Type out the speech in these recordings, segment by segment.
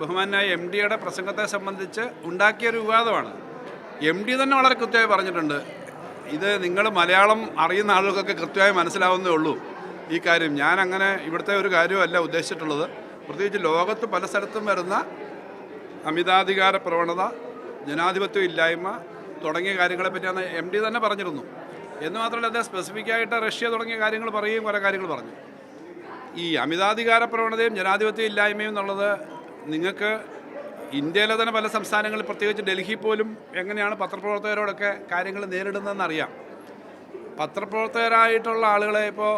ബഹുമാനായ എം ഡിയുടെ പ്രസംഗത്തെ സംബന്ധിച്ച് ഉണ്ടാക്കിയൊരു വിവാദമാണ്. എം ഡി തന്നെ വളരെ കൃത്യമായി പറഞ്ഞിട്ടുണ്ട്. ഇത് നിങ്ങൾ മലയാളം അറിയുന്ന ആളുകൾക്കൊക്കെ കൃത്യമായി മനസ്സിലാവുന്നേ ഉള്ളൂ ഈ കാര്യം. ഞാൻ അങ്ങനെ ഇവിടുത്തെ ഒരു കാര്യമല്ല ഉദ്ദേശിച്ചിട്ടുള്ളത്. പ്രത്യേകിച്ച് ലോകത്ത് പല സ്ഥലത്തും വരുന്ന അമിതാധികാര പ്രവണത ജനാധിപത്യം ഇല്ലായ്മ തുടങ്ങിയ കാര്യങ്ങളെപ്പറ്റിയാണ് എം ഡി തന്നെ പറഞ്ഞിരുന്നു. എന്ന് മാത്രമല്ല അദ്ദേഹം സ്പെസിഫിക്കായിട്ട് റഷ്യ തുടങ്ങിയ കാര്യങ്ങൾ പറയുകയും പല കാര്യങ്ങൾ പറഞ്ഞു. ഈ അമിതാധികാര പ്രവണതയും ജനാധിപത്യ ഇല്ലായ്മയും എന്നുള്ളത് നിങ്ങൾക്ക് ഇന്ത്യയിലെ തന്നെ പല സംസ്ഥാനങ്ങളിൽ പ്രത്യേകിച്ച് ഡൽഹി പോലും എങ്ങനെയാണ് പത്രപ്രവർത്തകരോടൊക്കെ കാര്യങ്ങൾ നേരിടുന്നതെന്ന് അറിയാം പത്രപ്രവർത്തകരായിട്ടുള്ള ആളുകളെ ഇപ്പോൾ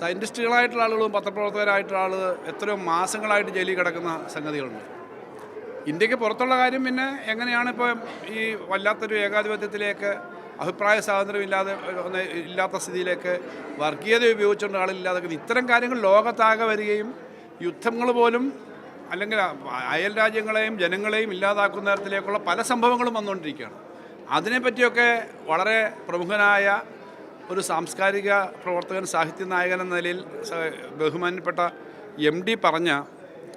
സയന്റിസ്റ്റുകളായിട്ടുള്ള ആളുകളും പത്രപ്രവർത്തകരായിട്ടുള്ള ആൾ എത്രയോ മാസങ്ങളായിട്ട് ജയിലിൽ കിടക്കുന്ന സംഗതികളുണ്ട്. ഇന്ത്യയ്ക്ക് പുറത്തുള്ള കാര്യം പിന്നെ എങ്ങനെയാണ് ഇപ്പോൾ ഈ വല്ലാത്തൊരു ഏകാധിപത്യത്തിലേക്ക് അഭിപ്രായ സ്വാതന്ത്ര്യമില്ലാതെ ഇല്ലാത്ത സ്ഥിതിയിലേക്ക് വർഗീയത ഉപയോഗിച്ചുകൊണ്ട് ആളില്ലാതെ ഇത്തരം കാര്യങ്ങൾ ലോകത്താകെ വരികയും യുദ്ധങ്ങൾ പോലും അല്ലെങ്കിൽ അയൽ രാജ്യങ്ങളെയും ജനങ്ങളെയും ഇല്ലാതാക്കുന്ന തരത്തിലേക്കുള്ള പല സംഭവങ്ങളും വന്നുകൊണ്ടിരിക്കുകയാണ്. അതിനെപ്പറ്റിയൊക്കെ വളരെ പ്രമുഖനായ ഒരു സാംസ്കാരിക പ്രവർത്തകൻ സാഹിത്യ നായകൻ എന്ന നിലയിൽ ബഹുമാനപ്പെട്ട എം ഡി പറഞ്ഞ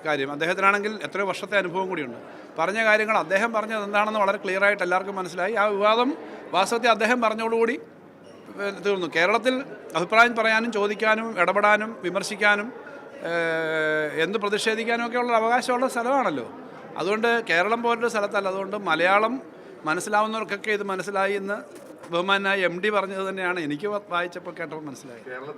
കാര്യം. അദ്ദേഹത്തിനാണെങ്കിൽ എത്രയോ വർഷത്തെ അനുഭവം കൂടിയുണ്ട്. പറഞ്ഞ കാര്യങ്ങൾ അദ്ദേഹം പറഞ്ഞത് എന്താണെന്ന് വളരെ ക്ലിയർ ആയിട്ട് എല്ലാവർക്കും മനസ്സിലായി. ആ വിവാദം വാസ്തവത്തിൽ അദ്ദേഹം പറഞ്ഞോടുകൂടി തീർന്നു. കേരളത്തിൽ അഭിപ്രായം പറയാനും ചോദിക്കാനും ഇടപെടാനും വിമർശിക്കാനും എന്ത് പ്രതിഷേധിക്കാനും ഒക്കെ ഉള്ള അവകാശമുള്ള സ്ഥലമാണല്ലോ. അതുകൊണ്ട് കേരളം പോലൊരു സ്ഥലത്തല്ല. അതുകൊണ്ട് മലയാളം മനസ്സിലാവുന്നവർക്കൊക്കെ ഇത് മനസ്സിലായി എന്ന് ബഹുമാനായ എം ഡി പറഞ്ഞത് തന്നെയാണ്. എനിക്ക് വായിച്ചപ്പോൾ കേട്ടപ്പോൾ മനസ്സിലായത്